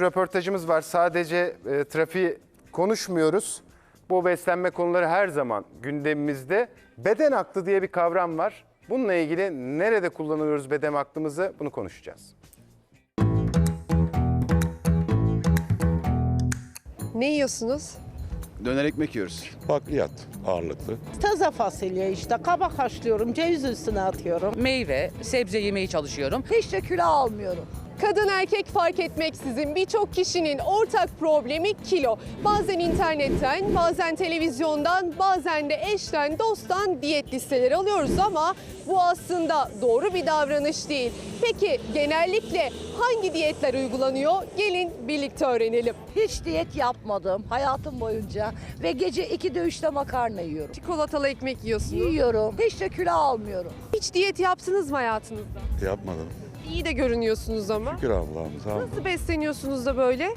Röportajımız var. Sadece e, trafiği konuşmuyoruz. Bu beslenme konuları her zaman gündemimizde. Beden aklı diye bir kavram var. Bununla ilgili nerede kullanıyoruz beden aklımızı bunu konuşacağız. Ne yiyorsunuz? Döner ekmek yiyoruz. Bakliyat ağırlıklı. Taze fasulye işte kabak haşlıyorum, ceviz üstüne atıyorum. meyve, sebze yemeye çalışıyorum. Hiç de kilo almıyorum. Kadın erkek fark etmeksizin birçok kişinin ortak problemi kilo. Bazen internetten, bazen televizyondan, bazen de eşten, dosttan diyet listeleri alıyoruz ama bu aslında doğru bir davranış değil. Peki genellikle hangi diyetler uygulanıyor? Gelin birlikte öğrenelim. Hiç diyet yapmadım hayatım boyunca ve gece 2'de 3'te makarna yiyorum. Çikolatalı ekmek yiyorsunuz. Yiyorum. Hiç de kilo almıyorum. Hiç diyet yaptınız mı hayatınızda? Yapmadım. İyi de görünüyorsunuz ama. Şükür Allah'ımıza. Nasıl besleniyorsunuz da böyle?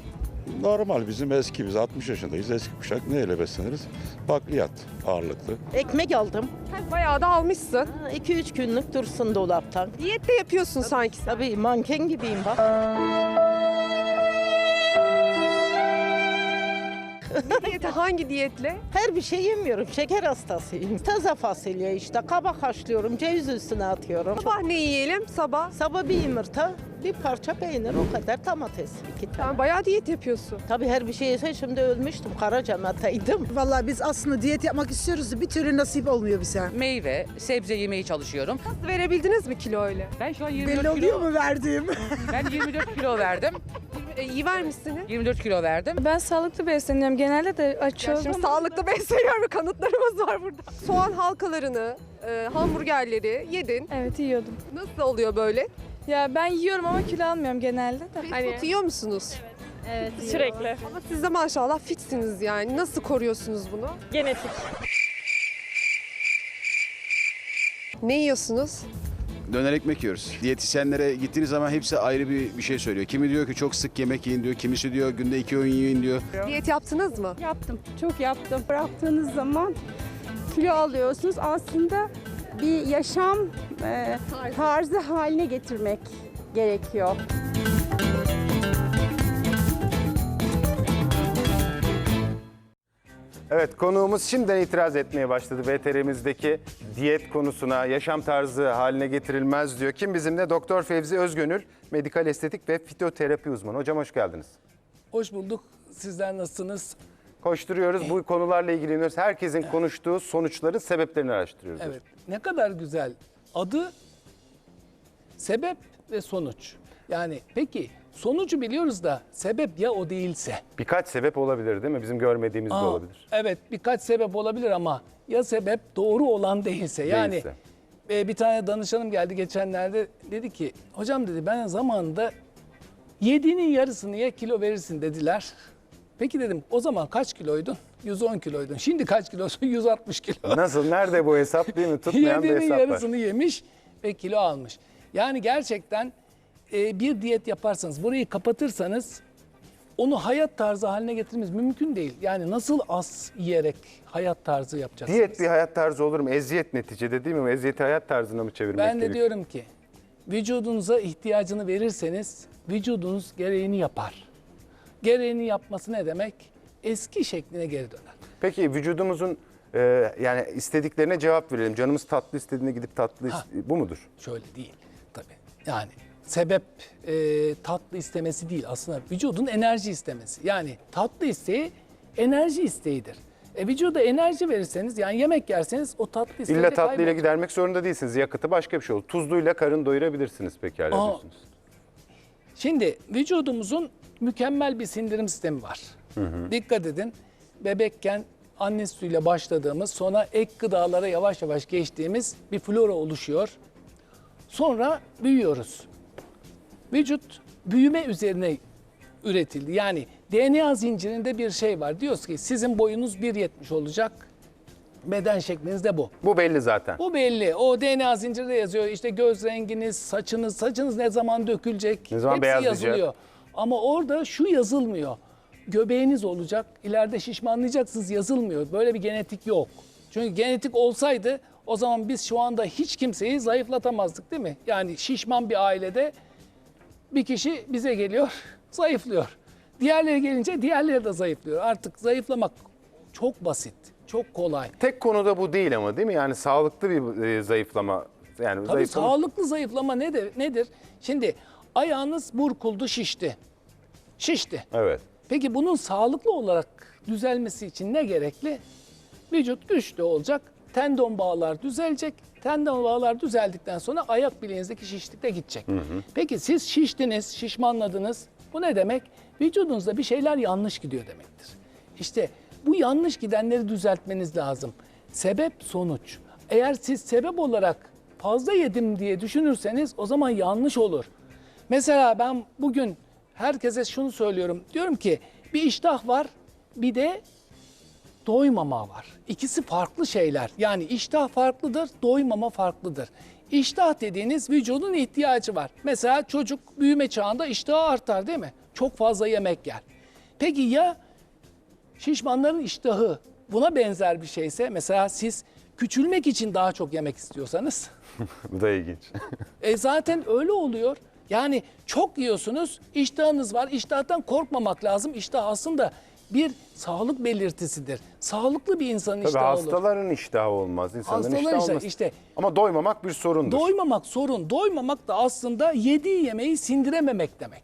Normal bizim eski biz 60 yaşındayız. Eski kuşak neyle besleniriz? Bakliyat ağırlıklı. Ekmek aldım. Bayağı da almışsın. 2-3 günlük dursun dolaptan. Diyet de yapıyorsun sanki sen. Tabii manken gibiyim bak. Diyete hangi diyetle? Her bir şey yemiyorum. Şeker hastasıyım. Taze fasulye işte kabak haşlıyorum, ceviz üstüne atıyorum. Sabah ne yiyelim sabah? Sabah bir yumurta, bir parça peynir, o kadar domates. iki tane. Sen bayağı diyet yapıyorsun. Tabii her bir şey yese şimdi ölmüştüm. Karacamata'ydım. Vallahi biz aslında diyet yapmak istiyoruz da bir türlü nasip olmuyor bize. Meyve, sebze yemeye çalışıyorum. Nasıl verebildiniz mi kilo öyle? Ben şu an 24 Belli oluyor kilo, mu verdiğim? ben 24 kilo verdim. E, iyi vermişsiniz. 24 kilo verdim. Ben sağlıklı besleniyorum. Genelde de açıyorum. şimdi sağlıklı besleniyorum kanıtlarımız var burada. Soğan halkalarını, e, hamburgerleri yedin. Evet yiyordum. Nasıl oluyor böyle? Ya ben yiyorum ama kilo almıyorum genelde de. Fast Hani food yiyor musunuz? evet, sürekli. Ama siz de maşallah fitsiniz yani. Nasıl koruyorsunuz bunu? Genetik. Ne yiyorsunuz? Döner ekmek yiyoruz. Diyetisyenlere gittiğiniz zaman hepsi ayrı bir, bir şey söylüyor. Kimi diyor ki çok sık yemek yiyin diyor. Kimisi diyor günde iki öğün yiyin diyor. Diyet yaptınız mı? Yaptım, çok yaptım. Bıraktığınız zaman kilo alıyorsunuz. Aslında bir yaşam e, tarzı haline getirmek gerekiyor. Evet konuğumuz şimdiden itiraz etmeye başladı VTR'mizdeki diyet konusuna yaşam tarzı haline getirilmez diyor. Kim bizimle? Doktor Fevzi Özgönül, medikal estetik ve fitoterapi uzmanı. Hocam hoş geldiniz. Hoş bulduk. Sizler nasılsınız? Koşturuyoruz bu konularla ilgileniyoruz. Herkesin konuştuğu sonuçların sebeplerini araştırıyoruz. Evet. Ne kadar güzel. Adı sebep ve sonuç. Yani peki sonucu biliyoruz da sebep ya o değilse. Birkaç sebep olabilir değil mi? Bizim görmediğimiz de Aa, olabilir. Evet birkaç sebep olabilir ama ya sebep doğru olan değilse. Yani Değilse. e, bir tane danışanım geldi geçenlerde dedi ki hocam dedi ben zamanında yediğinin yarısını ye kilo verirsin dediler. Peki dedim o zaman kaç kiloydun? 110 kiloydun. Şimdi kaç kilosun? 160 kilo. Nasıl? Nerede bu hesap değil mi? Tutmayan bir Yediğinin hesap var. yarısını yemiş ve kilo almış. Yani gerçekten e, bir diyet yaparsanız, burayı kapatırsanız onu hayat tarzı haline getirmemiz mümkün değil. Yani nasıl az yiyerek hayat tarzı yapacaksınız? Diyet bir hayat tarzı olur mu? Eziyet neticede değil mi? Eziyeti hayat tarzına mı çevirmek Ben de gerekiyor? diyorum ki vücudunuza ihtiyacını verirseniz vücudunuz gereğini yapar. Gereğini yapması ne demek? Eski şekline geri döner. Peki vücudumuzun e, yani istediklerine cevap verelim. Canımız tatlı istediğine gidip tatlı is- bu mudur? Şöyle değil tabii. Yani sebep e, tatlı istemesi değil aslında vücudun enerji istemesi. Yani tatlı isteği enerji isteğidir. E, vücuda enerji verirseniz yani yemek yerseniz o tatlı isteği İlla tatlıyla gidermek zorunda değilsiniz. Yakıtı başka bir şey olur. Tuzluyla karın doyurabilirsiniz pekala Aa, diyorsunuz. Şimdi vücudumuzun mükemmel bir sindirim sistemi var. Dikkat edin. Bebekken anne sütüyle başladığımız sonra ek gıdalara yavaş yavaş geçtiğimiz bir flora oluşuyor. Sonra büyüyoruz. Vücut büyüme üzerine üretildi. Yani DNA zincirinde bir şey var. Diyoruz ki sizin boyunuz 1.70 olacak. Beden şekliniz de bu. Bu belli zaten. Bu belli. O DNA zincirde yazıyor. İşte göz renginiz, saçınız, saçınız ne zaman dökülecek. Ne zaman Hepsi beyazlayacak. yazılıyor. Ama orada şu yazılmıyor. Göbeğiniz olacak, ileride şişmanlayacaksınız yazılmıyor. Böyle bir genetik yok. Çünkü genetik olsaydı o zaman biz şu anda hiç kimseyi zayıflatamazdık değil mi? Yani şişman bir ailede bir kişi bize geliyor, zayıflıyor. Diğerleri gelince diğerleri de zayıflıyor. Artık zayıflamak çok basit, çok kolay. Tek konuda bu değil ama değil mi? Yani sağlıklı bir e, zayıflama. Yani Tabii zayıflama- sağlıklı zayıflama nedir? nedir? Şimdi ayağınız burkuldu, şişti. Şişti. Evet. Peki bunun sağlıklı olarak düzelmesi için ne gerekli? Vücut güçlü olacak, tendon bağlar düzelecek. Tendon bağlar düzeldikten sonra ayak bileğinizdeki şişlik de gidecek. Peki siz şiştiniz, şişmanladınız. Bu ne demek? Vücudunuzda bir şeyler yanlış gidiyor demektir. İşte bu yanlış gidenleri düzeltmeniz lazım. Sebep sonuç. Eğer siz sebep olarak fazla yedim diye düşünürseniz o zaman yanlış olur. Mesela ben bugün herkese şunu söylüyorum. Diyorum ki bir iştah var bir de doymama var. İkisi farklı şeyler. Yani iştah farklıdır, doymama farklıdır. İştah dediğiniz vücudun ihtiyacı var. Mesela çocuk büyüme çağında iştahı artar değil mi? Çok fazla yemek yer. Peki ya şişmanların iştahı buna benzer bir şeyse mesela siz küçülmek için daha çok yemek istiyorsanız Bu da ilginç. e zaten öyle oluyor. Yani çok yiyorsunuz, iştahınız var. İştahtan korkmamak lazım. İştah aslında bir sağlık belirtisidir. Sağlıklı bir insanın Tabii iştahı olur. hastaların iştahı olmaz. insanların Hastaların iştahı iştahı, olmaz. işte. Ama doymamak bir sorundur. Doymamak sorun. Doymamak da aslında yediği yemeği sindirememek demek.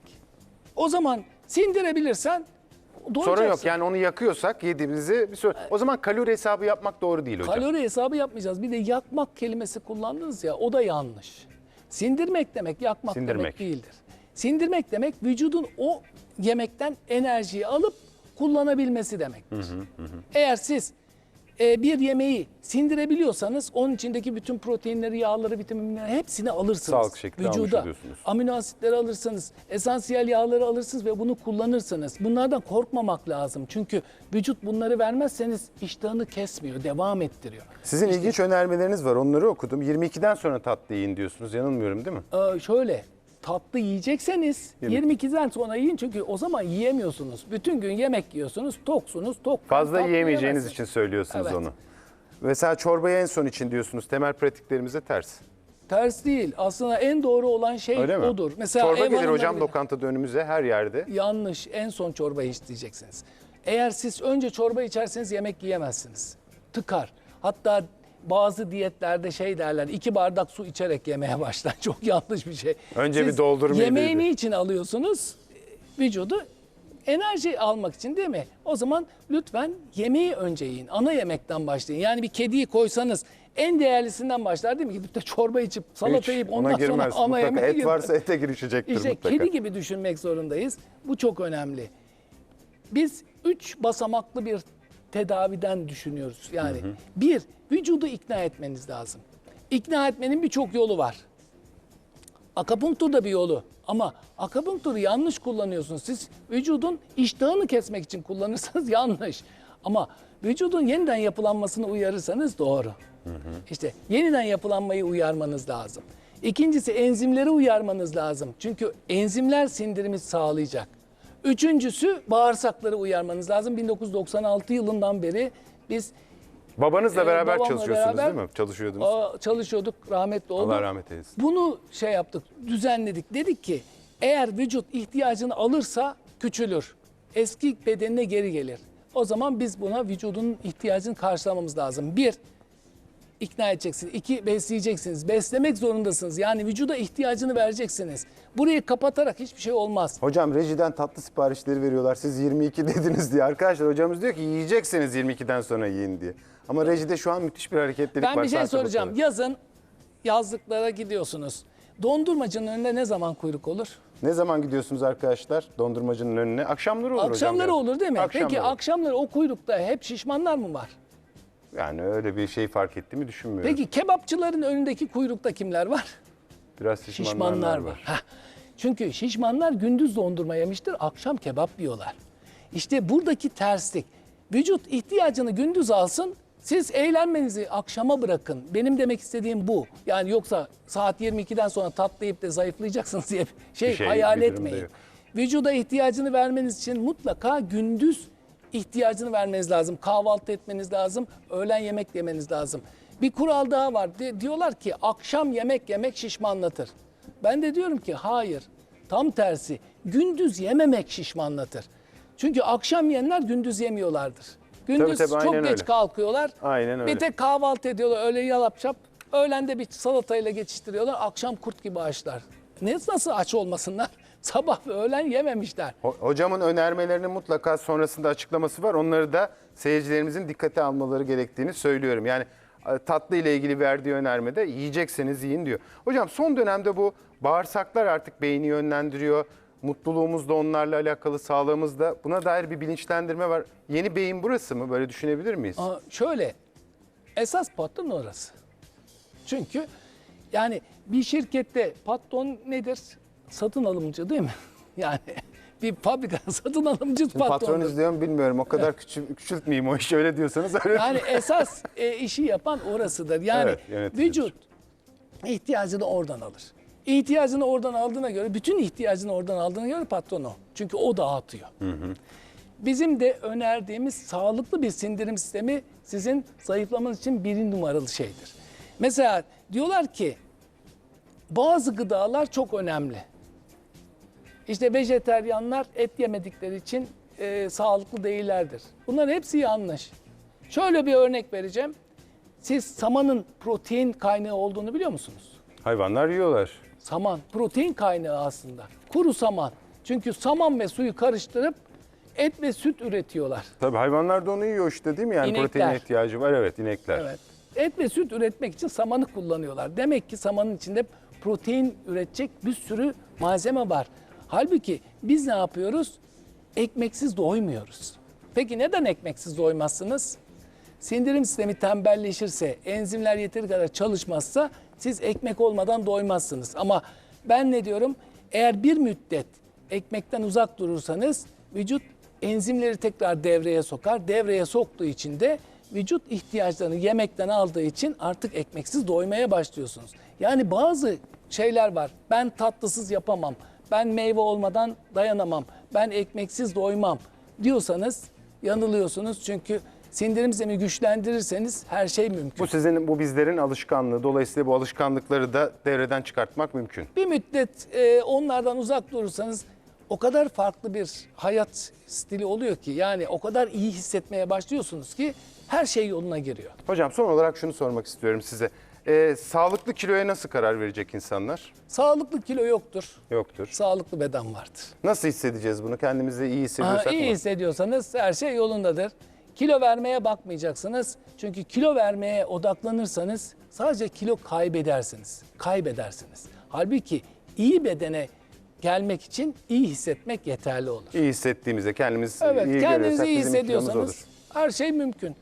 O zaman sindirebilirsen doyacaksın. Sorun yok. Yani onu yakıyorsak yediğimizi bir sorun. O zaman kalori hesabı yapmak doğru değil hocam. Kalori hesabı yapmayacağız. Bir de yakmak kelimesi kullandınız ya o da yanlış. Sindirmek demek yakmak Sindirmek. demek değildir. Sindirmek demek vücudun o yemekten enerjiyi alıp kullanabilmesi demektir. Eğer siz e, bir yemeği sindirebiliyorsanız onun içindeki bütün proteinleri, yağları, vitaminleri hepsini alırsınız. Sağlıklı şekilde Vücuda amino asitleri alırsınız, esansiyel yağları alırsınız ve bunu kullanırsınız. Bunlardan korkmamak lazım. Çünkü vücut bunları vermezseniz iştahını kesmiyor, devam ettiriyor. Sizin ilginç önermeleriniz var. Onları okudum. 22'den sonra tatlı yiyin diyorsunuz. Yanılmıyorum değil mi? Ee, şöyle tatlı yiyecekseniz 22'den sonra yiyin çünkü o zaman yiyemiyorsunuz. Bütün gün yemek yiyorsunuz, toksunuz, tok. Fazla tatlı yiyemeyeceğiniz yemezsiniz. için söylüyorsunuz Evet. onu. Mesela çorbayı en son için diyorsunuz. Temel pratiklerimize ters. Ters değil. Aslında en doğru olan şey Öyle mi? odur. Mesela Çorba ev gelir hanımları hocam bile- lokantada önümüze her yerde. Yanlış. En son çorbayı isteyeceksiniz. Eğer siz önce çorba içerseniz yemek yiyemezsiniz. Tıkar. Hatta bazı diyetlerde şey derler iki bardak su içerek yemeye başlar. Çok yanlış bir şey. Önce bir Siz doldur mideyi Yemeği dedi. niçin alıyorsunuz? Vücudu enerji almak için değil mi? O zaman lütfen yemeği önce yiyin. Ana yemekten başlayın. Yani bir kediyi koysanız en değerlisinden başlar değil mi? Gidip de çorba içip salata Hiç yiyip ondan sonra girmez. ana mutlaka yemeğe et girmez. varsa ete girişecektir İşte mutlaka. kedi gibi düşünmek zorundayız. Bu çok önemli. Biz üç basamaklı bir tedaviden düşünüyoruz. Yani bir, vücudu ikna etmeniz lazım. İkna etmenin birçok yolu var. Akupunktur da bir yolu. Ama akupunkturu yanlış kullanıyorsunuz. Siz vücudun iştahını kesmek için kullanırsanız yanlış. Ama vücudun yeniden yapılanmasını uyarırsanız doğru. İşte yeniden yapılanmayı uyarmanız lazım. İkincisi enzimleri uyarmanız lazım. Çünkü enzimler sindirimi sağlayacak. Üçüncüsü bağırsakları uyarmanız lazım. 1996 yılından beri biz Babanızla e, beraber babamla çalışıyorsunuz beraber, değil mi? Çalışıyordunuz. Aa, çalışıyorduk, rahmetli oldu. Allah rahmet eylesin. Bunu şey yaptık, düzenledik. Dedik ki eğer vücut ihtiyacını alırsa küçülür. Eski bedenine geri gelir. O zaman biz buna vücudun ihtiyacını karşılamamız lazım. Bir, ikna edeceksiniz. İki, besleyeceksiniz. Beslemek zorundasınız. Yani vücuda ihtiyacını vereceksiniz. Burayı kapatarak hiçbir şey olmaz. Hocam rejiden tatlı siparişleri veriyorlar. Siz 22 dediniz diye. Arkadaşlar hocamız diyor ki yiyeceksiniz 22'den sonra yiyin diye. Ama rejide şu an müthiş bir hareketlilik var. Ben bir şey soracağım. Yazın yazlıklara gidiyorsunuz. Dondurmacının önünde ne zaman kuyruk olur? Ne zaman gidiyorsunuz arkadaşlar dondurmacının önüne? Akşamları olur hocam. Akşamları olur değil mi? Peki Akşamları. akşamları o kuyrukta hep şişmanlar mı var? Yani öyle bir şey fark ettiğimi düşünmüyorum. Peki kebapçıların önündeki kuyrukta kimler var? Biraz şişmanlar, Şişmanlar var. Heh. Çünkü şişmanlar gündüz dondurma yemiştir, akşam kebap yiyorlar. İşte buradaki terslik. Vücut ihtiyacını gündüz alsın, siz eğlenmenizi akşama bırakın. Benim demek istediğim bu. Yani yoksa saat 22'den sonra tatlı yiyip de zayıflayacaksınız diye şey, Bir şey, hayal etmeyin. Vücuda ihtiyacını vermeniz için mutlaka gündüz ihtiyacını vermeniz lazım. Kahvaltı etmeniz lazım, öğlen yemek yemeniz lazım. Bir kural daha var. Di- diyorlar ki akşam yemek yemek şişmanlatır. Ben de diyorum ki hayır. Tam tersi. Gündüz yememek şişmanlatır. Çünkü akşam yiyenler gündüz yemiyorlardır. Gündüz tabii, aynen çok geç öyle. kalkıyorlar. Aynen öyle. Bir tek kahvaltı ediyorlar öyle yalap çap. Öğlende bir salatayla geçiştiriyorlar. Akşam kurt gibi açlar. Ne nasıl aç olmasınlar? Sabah ve öğlen yememişler. Ho- Hocamın önermelerinin mutlaka sonrasında açıklaması var. Onları da seyircilerimizin dikkate almaları gerektiğini söylüyorum. Yani e, tatlı ile ilgili verdiği önermede yiyecekseniz yiyin diyor. Hocam son dönemde bu bağırsaklar artık beyni yönlendiriyor. Mutluluğumuz da onlarla alakalı, sağlığımız da. Buna dair bir bilinçlendirme var. Yeni beyin burası mı? Böyle düşünebilir miyiz? Aa, şöyle esas patron orası. Çünkü yani bir şirkette patron nedir? Satın alımcı değil mi? Yani bir fabrika satın alımcı Patron patrondur. izliyorum bilmiyorum. O kadar küçül, küçültmeyeyim o işi öyle diyorsanız. Öyle. Yani esas e, işi yapan orasıdır. Yani Evet, vücut ihtiyacını oradan alır. İhtiyacını oradan aldığına göre, bütün ihtiyacını oradan aldığına göre patron o. Çünkü o dağıtıyor. Bizim de önerdiğimiz sağlıklı bir sindirim sistemi sizin zayıflamanız için bir numaralı şeydir. Mesela diyorlar ki bazı gıdalar çok önemli. İşte vejeteryanlar et yemedikleri için e, sağlıklı değillerdir. Bunların hepsi yanlış. Şöyle bir örnek vereceğim. Siz samanın protein kaynağı olduğunu biliyor musunuz? Hayvanlar yiyorlar. Saman protein kaynağı aslında. Kuru saman. Çünkü saman ve suyu karıştırıp et ve süt üretiyorlar. Tabii hayvanlar da onu yiyor işte değil mi? Yani İnekler. proteine ihtiyacı var. Evet inekler. Evet. Et ve süt üretmek için samanı kullanıyorlar. Demek ki samanın içinde protein üretecek bir sürü malzeme var. Halbuki biz ne yapıyoruz? Ekmeksiz doymuyoruz. Peki neden ekmeksiz doymazsınız? Sindirim sistemi tembelleşirse, enzimler yeteri kadar çalışmazsa siz ekmek olmadan doymazsınız. Ama ben ne diyorum? Eğer bir müddet ekmekten uzak durursanız vücut enzimleri tekrar devreye sokar. Devreye soktuğu için de vücut ihtiyaçlarını yemekten aldığı için artık ekmeksiz doymaya başlıyorsunuz. Yani bazı şeyler var. Ben tatlısız yapamam. Ben meyve olmadan dayanamam. Ben ekmeksiz doymam diyorsanız yanılıyorsunuz. Çünkü sindirim sistemi güçlendirirseniz her şey mümkün. Bu sizin, bu bizlerin alışkanlığı. Dolayısıyla bu alışkanlıkları da devreden çıkartmak mümkün. Bir müddet e, onlardan uzak durursanız o kadar farklı bir hayat stili oluyor ki yani o kadar iyi hissetmeye başlıyorsunuz ki her şey yoluna giriyor. Hocam son olarak şunu sormak istiyorum size. Ee, sağlıklı kiloya nasıl karar verecek insanlar? Sağlıklı kilo yoktur. Yoktur. Sağlıklı beden vardır. Nasıl hissedeceğiz bunu? Kendimizi iyi hissediyorsak Aha, iyi mı? hissediyorsanız her şey yolundadır. Kilo vermeye bakmayacaksınız. Çünkü kilo vermeye odaklanırsanız sadece kilo kaybedersiniz. Kaybedersiniz. Halbuki iyi bedene gelmek için iyi hissetmek yeterli olur. İyi hissettiğimizde kendimiz Evet, iyi kendinizi görüyorsak iyi bizim kilomuz hissediyorsanız olur. her şey mümkün.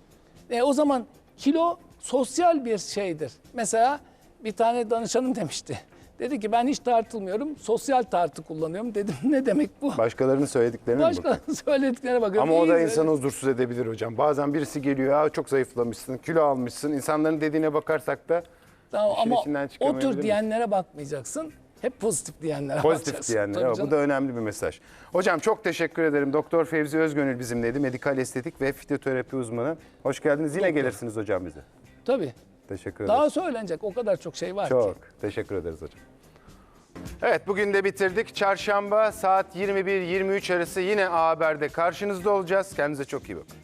E, o zaman kilo sosyal bir şeydir. Mesela bir tane danışanım demişti. Dedi ki ben hiç tartılmıyorum, sosyal tartı kullanıyorum. Dedim ne demek bu? Başkalarının söylediklerine mi bakın? Söylediklerine bakıyorum. Ama o da İyi, insanı huzursuz edebilir hocam. Bazen birisi geliyor, ya çok zayıflamışsın, kilo almışsın. İnsanların dediğine bakarsak da Tamam, ama o tür diyenlere bakmayacaksın. Hep pozitif diyenlere Pozitif bakacaksın. diyenler. Tabii Evet, canım. bu da önemli bir mesaj. Hocam çok teşekkür ederim. Doktor Fevzi Özgönül bizimleydi. Medikal estetik ve fizyoterapi uzmanı. Hoş geldiniz. Yine Doktor. gelirsiniz hocam bize. Tabii. Teşekkür ederiz. Daha söylenecek o kadar çok şey var ki. Çok teşekkür ederiz hocam. Evet bugün de bitirdik. Çarşamba saat 21-23 arası yine A Haber'de karşınızda olacağız. Kendinize çok iyi bakın.